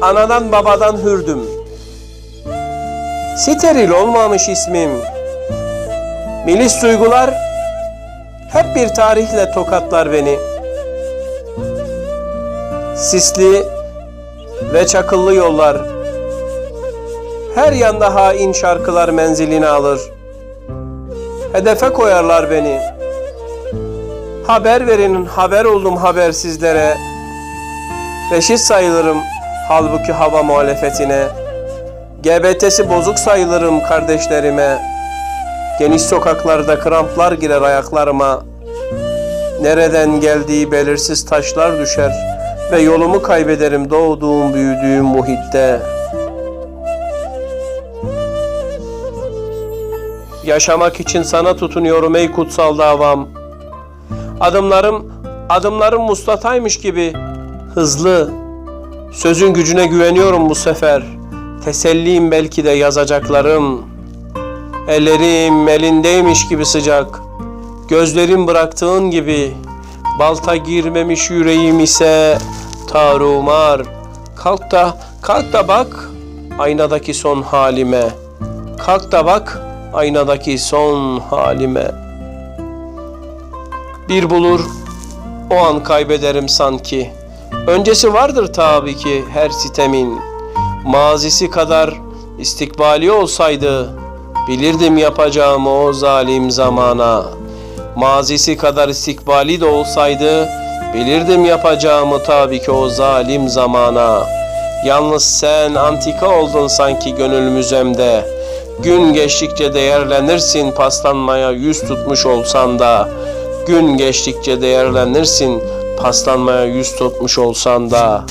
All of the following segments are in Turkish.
anadan babadan hürdüm. Steril olmamış ismim. Milis duygular hep bir tarihle tokatlar beni. Sisli ve çakıllı yollar. Her yanda hain şarkılar menzilini alır. Hedefe koyarlar beni. Haber verin, haber oldum habersizlere. Reşit sayılırım halbuki hava muhalefetine. GBT'si bozuk sayılırım kardeşlerime. Geniş sokaklarda kramplar girer ayaklarıma. Nereden geldiği belirsiz taşlar düşer ve yolumu kaybederim doğduğum büyüdüğüm muhitte. Yaşamak için sana tutunuyorum ey kutsal davam. Adımlarım, adımlarım muslataymış gibi hızlı. Sözün gücüne güveniyorum bu sefer. Teselliyim belki de yazacaklarım. Ellerim elindeymiş gibi sıcak. Gözlerim bıraktığın gibi. Balta girmemiş yüreğim ise tarumar. Kalk da, kalk da bak aynadaki son halime. Kalk da bak aynadaki son halime. Bir bulur, o an kaybederim sanki. Öncesi vardır tabii ki her sitemin. Mazisi kadar istikbali olsaydı, bilirdim yapacağımı o zalim zamana. Mazisi kadar istikbali de olsaydı, bilirdim yapacağımı tabii ki o zalim zamana. Yalnız sen antika oldun sanki gönül müzemde. Gün geçtikçe değerlenirsin paslanmaya yüz tutmuş olsan da. Gün geçtikçe değerlenirsin paslanmaya yüz tutmuş olsan da.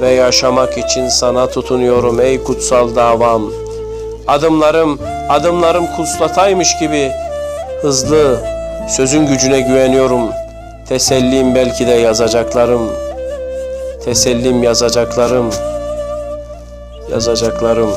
Ve yaşamak için sana tutunuyorum ey kutsal davam. Adımlarım, adımlarım kuslataymış gibi hızlı, sözün gücüne güveniyorum. Tesellim belki de yazacaklarım. Tesellim yazacaklarım. Yazacaklarım.